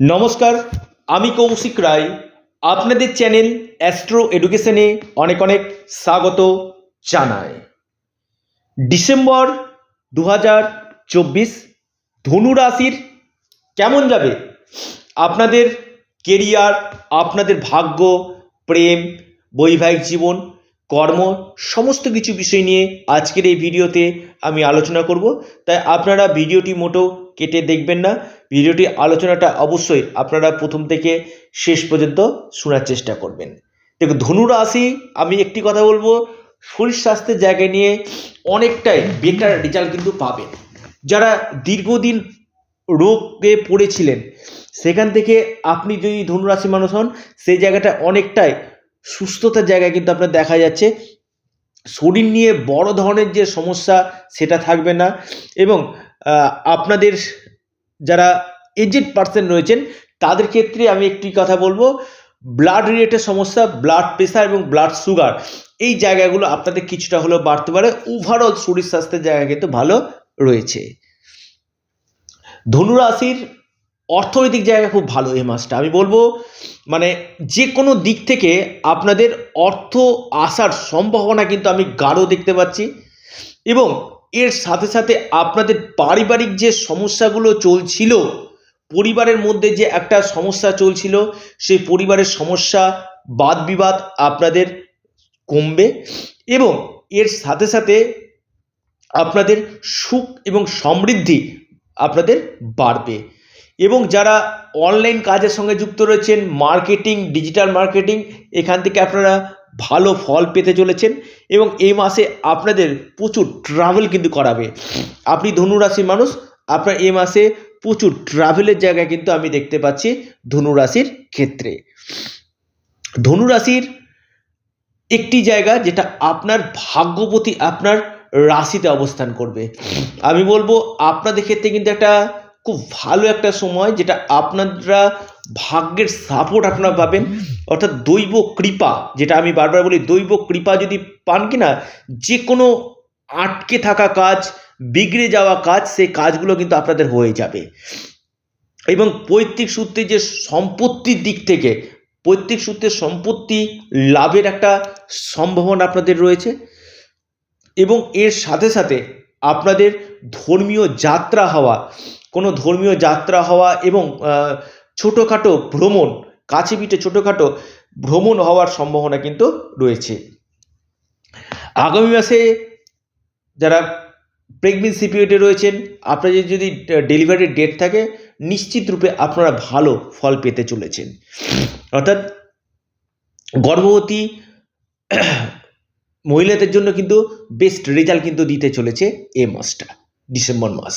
নমস্কার, আমি কৌশিক রায়। আপনাদের চ্যানেল অ্যাস্ট্রো এডুকেশনে অনেক অনেক স্বাগত জানাই। ডিসেম্বর দু হাজার চব্বিশ, ধনু রাশির কেমন যাবে? আপনাদের কেরিয়ার, আপনাদের ভাগ্য, প্রেম, বৈবাহিক জীবন, কর্ম, সমস্ত কিছু বিষয় নিয়ে আজকের এই ভিডিওতে আমি আলোচনা করব। তাই আপনারা ভিডিওটি মোটেও কেটে দেখবেন না। ভিডিওটি, আলোচনাটা অবশ্যই আপনারা প্রথম থেকে শেষ পর্যন্ত শোনার চেষ্টা করবেন। দেখুন, ধনু রাশি, আমি একটি কথা বলব, শরীর স্বাস্থ্যের জায়গায় নিয়ে অনেকটাই বেটার রেজাল্ট কিন্তু পাবেন। যারা দীর্ঘদিন রোগে পড়েছিলেন, সেখান থেকে আপনি যদি ধনুরাশি মানুষ হন, সেই জায়গাটা অনেকটাই সুস্থতার জায়গায় কিন্তু আপনার দেখা যাচ্ছে। শরীর নিয়ে বড় ধরনের যে সমস্যা, সেটা থাকবে না। এবং আপনাদের যারা এজেড পার্সন রয়েছেন, তাদের ক্ষেত্রে আমি একটি কথা বলব। ব্লাড রিলেটেড সমস্যা ব্লাড প্রেশার এবং ব্লাড সুগার এই জায়গাগুলো আপনাদের কিছুটা হলেও বাড়তে পারে। ওভারঅল শরীর স্বাস্থ্যের জায়গা কিন্তু ভালো রয়েছে। ধনুরাশির অর্থনৈতিক জায়গা খুব ভালো এই মাসটা। আমি বলব মানে যে কোনো দিক থেকে আপনাদের অর্থ আসার সম্ভাবনা কিন্তু আমি গাঢ় দেখতে পাচ্ছি। এবং এর সাথে সাথে আপনাদের পারিবারিক যে সমস্যাগুলো চলছিল, পরিবারের মধ্যে যে একটা সমস্যা চলছিল, সেই পরিবারের সমস্যা বাদ বিবাদ আপনাদের কমবে এবং এর সাথে সাথে আপনাদের সুখ এবং সমৃদ্ধি আপনাদের বাড়বে। এবং যারা অনলাইন কাজের সঙ্গে যুক্ত রয়েছেন মার্কেটিং ডিজিটাল মার্কেটিং এখান থেকে আপনারা ভালো ফল পেতে চলেছেন এবং এই মাসে আপনাদের প্রচুর ট্রাভেল কিন্তু করাবে। আপনি ধনুরাশির মানুষ, আপনার এই মাসে প্রচুর ট্রাভেলের জায়গা কিন্তু আমি দেখতে পাচ্ছি ধনুরাশির ক্ষেত্রে। ধনুরাশির একটি জায়গা যেটা আপনার ভাগ্যপতি আপনার রাশিতে অবস্থান করবে। আমি বলব, আপনাদের ক্ষেত্রে কিন্তু একটা খুব ভালো একটা সময় যেটা আপনারা ভাগ্যের সাপোর্ট আপনারা পাবেন। অর্থাৎ দৈব কৃপা, যেটা আমি বারবার বলি, দৈব কৃপা যদি পান কি না যে কোনো আটকে থাকা কাজ, বিগড়ে যাওয়া কাজ, সেই কাজগুলো কিন্তু আপনাদের হয়ে যাবে। এবং পৈতৃক সূত্রে যে সম্পত্তির দিক থেকে, পৈতৃক সূত্রে সম্পত্তি লাভের একটা সম্ভাবনা আপনাদের রয়েছে। এবং এর সাথে সাথে আপনাদের ধর্মীয় যাত্রা হওয়া কোনো ধর্মীয় যাত্রা হওয়া এবং ছোটোখাটো ভ্রমণ, কাছে পিঠে ছোটোখাটো ভ্রমণ হওয়ার সম্ভাবনা কিন্তু রয়েছে। আগামী মাসে যারা প্রেগনেন্সি পিরিয়ডে রয়েছেন, আপনাদের যদি ডেলিভারির ডেট থাকে, নিশ্চিত রূপে আপনারা ভালো ফল পেতে চলেছেন। অর্থাৎ গর্ভবতী মহিলাদের জন্য কিন্তু বেস্ট রেজাল্ট কিন্তু দিতে চলেছে এ মাসটা। ডিসেম্বর মাস।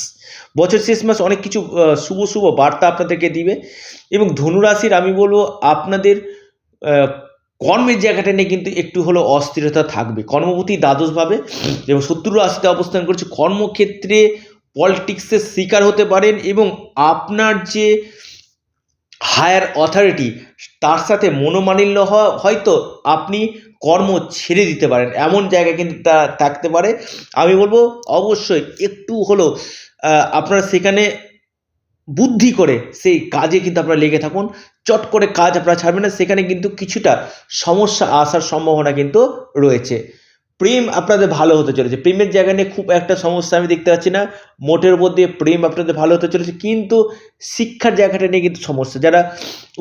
বছর শেষ মাস অনেক কিছু শুভ শুভ বার্তা আপনাদেরকে দিবে। এবং ধনুরাশির আমি বলব, আপনাদের কর্মের জায়গাটা নিয়ে কিন্তু একটু হলেও অস্থিরতা থাকবে। কর্মপতি দ্বাদশভাবে এবং শত্রু রাশিতে অবস্থান করছে। কর্মক্ষেত্রে পলিটিক্সের শিকার হতে পারেন এবং আপনার যে হায়ার অথরিটি, তার সাথে মনোমালিন্য হওয়া হয়তো আপনি কর্ম ছেড়ে দিতে পারেন। এমন জায়গায় কিন্তু তা থাকতে পারে। আমি বলব অবশ্যই একটু হলো আপনারা সেখানে বুদ্ধি করে সেই কাজে কিন্তু আপনারা লেগে থাকুন। চট করে কাজ আপনারা ছাড়বেন না। সেখানে কিন্তু কিছুটা সমস্যা আসার সম্ভাবনা কিন্তু রয়েছে। প্রেম আপনাদের ভালো হতে চলেছে। প্রেমের জায়গা নিয়ে খুব একটা সমস্যা আমি দেখতে পাচ্ছি না। মোটের উপর দিয়ে প্রেম আপনাদের ভালো হতে চলেছে, কিন্তু শিক্ষার জায়গাটা নিয়ে কিন্তু সমস্যা। যারা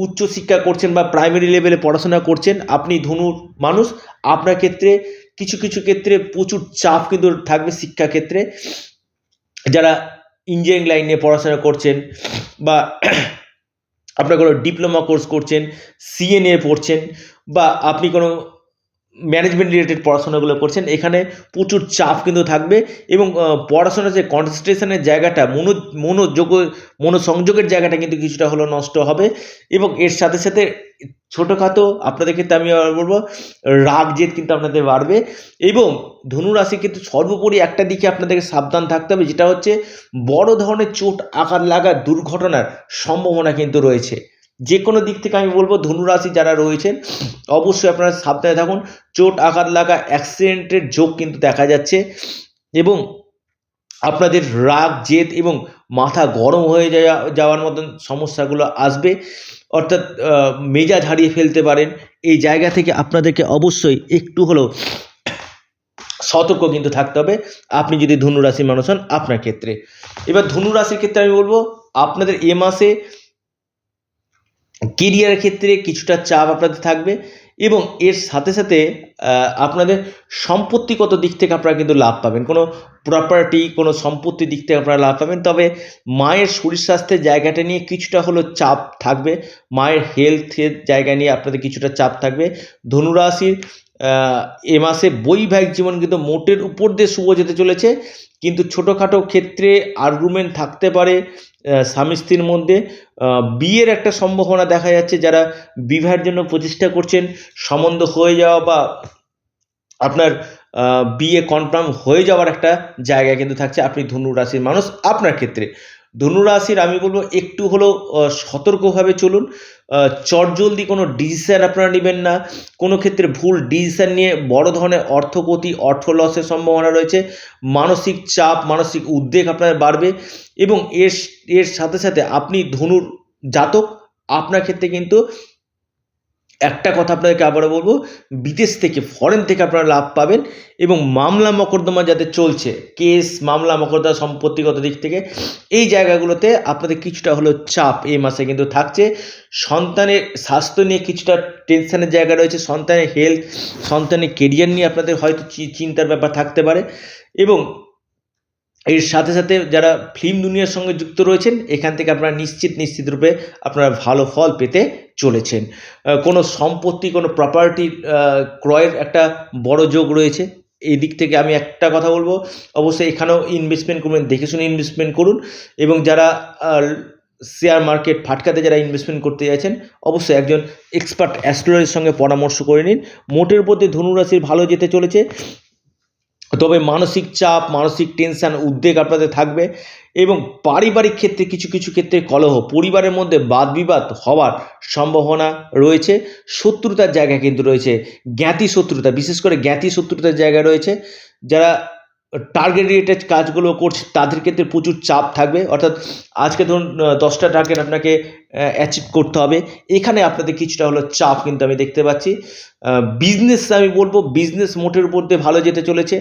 উচ্চ শিক্ষা করছেন বা প্রাইমারি লেভেলে পড়াশোনা করছেন, আপনি ধনুর মানুষ, আপনার ক্ষেত্রে কিছু কিছু ক্ষেত্রে প্রচুর চাপ কিন্তু থাকবে শিক্ষা ক্ষেত্রে যারা ইঞ্জিনিয়ারিং লাইন নিয়ে পড়াশোনা করছেন বা আপনার কোনো ডিপ্লোমা কোর্স করছেন সিএ নিয়ে পড়ছেন বা আপনি কোনো ম্যানেজমেন্ট রিলেটেড পড়াশোনাগুলো করছেন, এখানে প্রচুর চাপ কিন্তু থাকবে এবং পড়াশোনার যে কনসেন্ট্রেশনের জায়গাটা, মনো, মনোযোগ, মনোসংযোগের জায়গাটা কিন্তু কিছুটা হলেও নষ্ট হবে এবং এর সাথে সাথে ছোটোখাটো আপনাদের ক্ষেত্রে আমি বলব রাগ জেদ কিন্তু আপনাদের বাড়বে এবং ধনুরাশি কিন্তু সর্বোপরি একটা দিকে আপনাদেরকে সাবধান থাকতে হবে, যেটা হচ্ছে বড় ধরনের চোট আঘাত লাগা দুর্ঘটনার সম্ভাবনা কিন্তু রয়েছে। যে কোনো দিক থেকে আমি বলব ধনুরাশি যারা রয়েছেন, অবশ্যই আপনারা সাবধানে থাকুন। চোট, আঘাত লাগা অ্যাক্সিডেন্টের যোগ কিন্তু দেখা যাচ্ছে এবং আপনাদের রাগ, জেদ এবং মাথা গরম হয়ে যাওয়া, যাওয়ার মতন সমস্যাগুলো আসবে। অর্থাৎ মেজাজ হারিয়ে ফেলতে পারেন। এই জায়গা থেকে আপনাদেরকে অবশ্যই একটু হলেও সতর্ক কিন্তু থাকতে হবে। আপনি যদি ধনু রাশির মানুষ হন, আপনার ক্ষেত্রে। এবার ধনু রাশির ক্ষেত্রে আমি বলব, আপনাদের এ মাসে কেরিয়ারের ক্ষেত্রে কিছুটা চাপ আপনাদের থাকবে এবং এর সাথে সাথে আপনাদের সম্পত্তিগত দিক থেকে আপনারা কিন্তু লাভ পাবেন। কোনো প্রপার্টি কোনো সম্পত্তির দিক থেকে আপনারা লাভ পাবেন। তবে মায়ের শরীর স্বাস্থ্যের জায়গাটা নিয়ে কিছুটা হলো চাপ থাকবে। মায়ের হেলথের জায়গা নিয়ে আপনাদের কিছুটা চাপ থাকবে। ধনুরাশির এ মাসে বৈবাহিক জীবন কিন্তু মোটের উপর দিয়ে শুভ যেতে চলেছে। কিন্তু ছোটোখাটো ক্ষেত্রে আর্গুমেন্ট থাকতে পারে স্বামী স্ত্রীর মধ্যে। বিয়ের একটা সম্ভাবনা দেখা যাচ্ছে, যারা বিবাহের জন্য প্রচেষ্টা করছেন, সম্বন্ধ হয়ে যাওয়া বা আপনার বিয়ে কনফার্ম হয়ে যাওয়ার একটা জায়গা কিন্তু থাকছে। আপনি ধনু রাশির মানুষ, আপনার ক্ষেত্রে। ধনু রাশির আমি বলব একটু হলেও সতর্কভাবে চলুন। চটজলদি কোনো ডিসিশান আপনারা নেবেন না। কোনো ক্ষেত্রে ভুল ডিসিশান নিয়ে বড় ধরনের অর্থপতি অর্থ লসের সম্ভাবনা রয়েছে। মানসিক চাপ, মানসিক উদ্বেগ আপনার বাড়বে এবং এর এর সাথে সাথে আপনি ধনুর জাতক। আপনার ক্ষেত্রে কিন্তু একটা কথা আপনাদেরকে আবারও বলব, বিদেশ থেকে ফরেন থেকে আপনারা লাভ পাবেন এবং মামলা মকদ্দমা যাতে চলছে কেস মামলা মকদ্দমা সম্পত্তিগত দিক থেকে, এই জায়গাগুলোতে আপনাদের কিছুটা হলেও চাপ এই মাসে কিন্তু থাকছে। সন্তানের স্বাস্থ্য নিয়ে কিছুটা টেনশনের জায়গা রয়েছে, সন্তানের হেলথ সন্তানের কেরিয়ার নিয়ে আপনাদের হয়তো চিন্তার ব্যাপার থাকতে পারে এবং এর সাথে সাথে যারা ফিল্ম দুনিয়ার সঙ্গে যুক্ত রয়েছেন, এখান থেকে আপনারা নিশ্চিত নিশ্চিত রূপে আপনারা ভালো ফল পেতে চলেছেন। কোনো সম্পত্তি, কোনো প্রপার্টি ক্রয়ের একটা বড় যোগ রয়েছে। এই দিক থেকে আমি একটা কথা বলব, অবশ্যই এখানেও ইনভেস্টমেন্ট করবেন, দেখে শুনে ইনভেস্টমেন্ট করুন এবং যারা শেয়ার মার্কেট ফাটকাতে যারা ইনভেস্টমেন্ট করতে যাচ্ছেন, অবশ্যই একজন এক্সপার্ট অ্যাস্ট্রোলজির সঙ্গে পরামর্শ করে নিন। মোটের প্রতি ধনুরাশির ভালো যেতে চলেছে। তবে মানসিক চাপ, মানসিক টেনশান উদ্বেগ আপনাদের থাকবে এবং পারিবারিক ক্ষেত্রে কিছু কিছু ক্ষেত্রে কলহ, পরিবারের মধ্যে বাদ বিবাদ হওয়ার সম্ভাবনা রয়েছে। শত্রুতার জায়গা কিন্তু রয়েছে জ্ঞাতি শত্রুতা বিশেষ করে জ্ঞাতি শত্রুতার জায়গা রয়েছে। যারা টার্গেট রিলেটেড কাজগুলো করছে, তাদের ক্ষেত্রে প্রচুর চাপ থাকবে। অর্থাৎ আজকে ধরুন দশটা টার্গেট আপনাকে অ্যাচিভ করতে হবে। এখানে আপনাদের কিছুটা হলো চাপ কিন্তু আমি দেখতে পাচ্ছি। বিজনেস আমি বলব বিজনেস মোটের উপর দিয়ে ভালো যেতে চলেছে।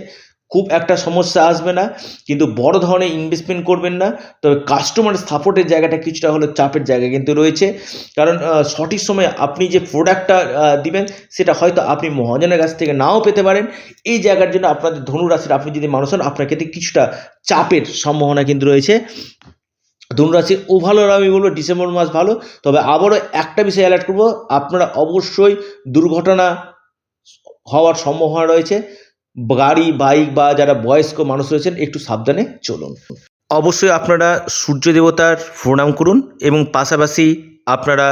খুব একটা সমস্যা আসবে না, কিন্তু বড় ধরনের ইনভেস্টমেন্ট করবেন না, তবে কাস্টমার সাপোর্টের জায়গাটা কিছুটা হলো চাপের জায়গা কিন্তু রয়েছে। কারণ সঠিক সময়ে আপনি যে প্রোডাক্টটা দিবেন, সেটা হয়তো আপনি মহাজনের কাছ থেকে নাও পেতে পারেন। এই জায়গার জন্য আপনাদের ধনুরাশির, আপনি যদি মানুষ হন, আপনার ক্ষেত্রে কিছুটা চাপের সম্ভাবনা কিন্তু রয়েছে। ধনুরাশির ওভারঅল আমি বলব ডিসেম্বর মাস ভালো, তবে আবারও একটা বিষয় অ্যালার্ট করব, আপনারা অবশ্যই দুর্ঘটনা হওয়ার সম্ভাবনা রয়েছে। গাড়ি, বাইক বা যারা বয়স্ক মানুষ রয়েছেন, একটু সাবধানে চলুন। অবশ্যই আপনারা সূর্য দেবতার প্রণাম করুন এবং পাশাপাশি আপনারা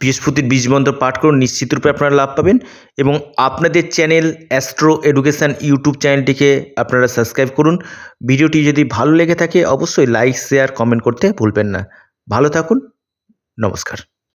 বৃহস্পতির বীজ মন্ত্র পাঠ করুন, নিশ্চিত রূপে আপনারা লাভ পাবেন এবং আপনাদের চ্যানেল অ্যাস্ট্রো এডুকেশান ইউটিউব চ্যানেলটিকে আপনারা সাবস্ক্রাইব করুন। ভিডিওটি যদি ভালো লেগে থাকে, অবশ্যই লাইক, শেয়ার, কমেন্ট করতে ভুলবেন না। ভালো থাকুন, নমস্কার।